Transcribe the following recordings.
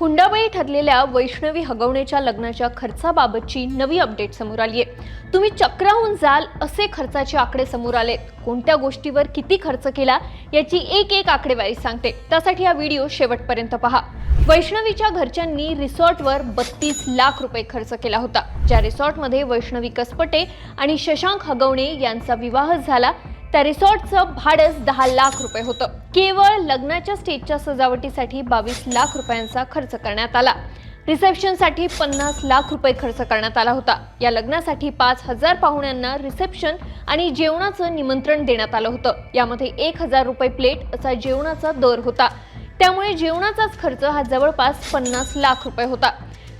हुंडाबळी ठरलेल्या वैष्णवी हगवणेच्या लग्नाच्या खर्चाबाबतची नवी अपडेट समोर आली आहे तुम्ही चक्राहून जाल असे खर्चाचे आकडे समोर आले कोणत्या गोष्टीवर किती खर्च केला याची एक एक आकडेवारी सांगते. त्यासाठी हा व्हिडिओ शेवटपर्यंत पहा. वैष्णवीच्या घरच्यांनी रिसॉर्टवर बत्तीस लाख रुपये खर्च केला होता. ज्या रिसॉर्टमध्ये वैष्णवी कसपटे आणि शशांक हगवणे यांचा विवाह झाला त्या रिसॉर्टचं भाडंच दहा लाख रुपये होतं. केवळ लग्नाच्या स्टेजच्या सजावटीसाठी बावीस लाख रुपयांचा खर्च करण्यात आला. रिसेप्शनसाठी पन्नास लाख रुपये खर्च करण्यात आला होता. या लग्नासाठी पाच हजार पाहुण्यांना रिसेप्शन आणि जेवणाचं निमंत्रण देण्यात आलं होतं. यामध्ये एक हजार रुपये प्लेट असा जेवणाचा दर होता. त्यामुळे जेवणाचाच खर्च हा जवळपास पन्नास लाख रुपये होता.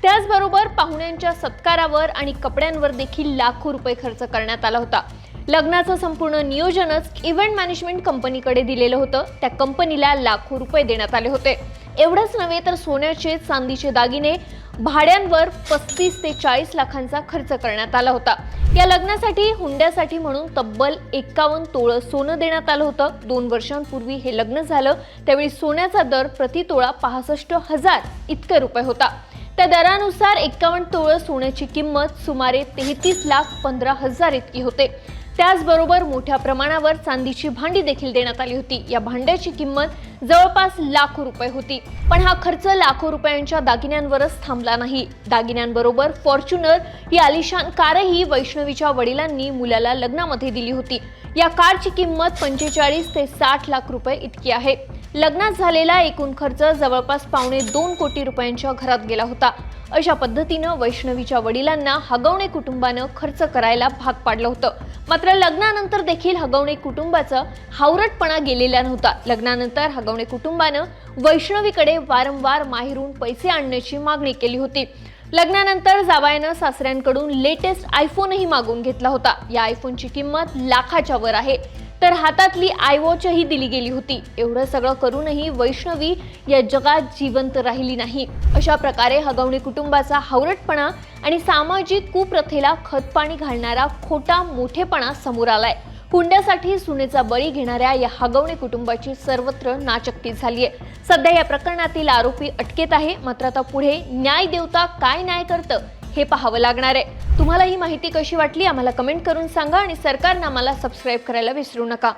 त्याचबरोबर पाहुण्यांच्या सत्कारावर आणि कपड्यांवर देखील लाखो रुपये खर्च करण्यात आला होता. लग्नाचं संपूर्ण नियोजनच इव्हेंट मॅनेजमेंट कंपनीकडे दिलेलं होतं. त्या कंपनीला लाखो रुपये देण्यात आले होते. एवढंच नव्हे तर सोन्याचे चांदीचे दागिने भाड्यांवर पस्तीस ते चाळीस लाखांचा खर्च करण्यात आला होता. या लग्नासाठी हुंड्यासाठी म्हणून तब्बल एकावन्न तोळं सोनं देण्यात आलं होतं. दोन वर्षांपूर्वी हे लग्न झालं. त्यावेळी सोन्याचा दर प्रति तोळा पासष्ट हजार इतके रुपये होता. त्या दरानुसार एकावन्न तोळं सोन्याची किंमत सुमारे तेहतीस लाख पंधरा हजार इतकी होते. त्याचबरोबर मोठ्या प्रमाणावर चांदीची भांडी देखील देण्यात आली होती. या भांड्याची किंमत जवळपास लाखो रुपये होती. पण हा खर्च लाखो रुपयांच्या दागिन्यांवरच थांबला नाही. दागिन्यांबरोबर फॉर्च्युनर ही आलिशान कारही वैष्णवीच्या वडिलांनी मुलाला लग्नामध्ये दिली होती. या कारची किंमत पंचेचाळीस ते साठ लाख रुपये इतकी आहे. लग्नात झालेला एकूण खर्च जवळपास पावणे दोन कोटी रुपयांच्या घरात गेला होता. अशा पद्धतीनं वैष्णवीच्या वडिलांना हगवणे कुटुंबानं खर्च करायला भाग पाडलं होतं. मात्र लग्नानंतर देखील हगवणे कुटुंबाचं हावरटपणा गेलेला नव्हता. लग्नानंतर हगवणे कुटुंबानं वैष्णवीकडे वारंवार माहेरून पैसे आणण्याची मागणी केली होती. लग्नानंतर जावयानं सासऱ्यांकडून लेटेस्ट आयफोनही मागून घेतला होता. या आयफोनची किंमत लाखाच्या वर आहे. तर हातातली आयवॉचही दिली गेली होती. एवढं सगळं करूनही वैष्णवी या जगात जिवंत राहिली नाही. अशा प्रकारे हगवणी कुटुंबाचा हावरटपणा आणि सामाजिक कुप्रथेला खतपाणी घालणारा खोटा मोठेपणा समोर आलाय. हुंड्यासाठी सुनेचा बळी घेणाऱ्या या हगवणे कुटुंबाची सर्वत्र नाचक्की झाली आहे. सध्या या प्रकरणातील आरोपी अटकेत आहे. मात्र आता पुढे न्याय देवता काय न्याय करतं हे पाहावं लागणार आहे. तुम्हाला ही माहिती कशी वाटली? आम्हाला कमेंट करून सांगा आणि सरकारनं आम्हाला सबस्क्राईब करायला विसरू नका.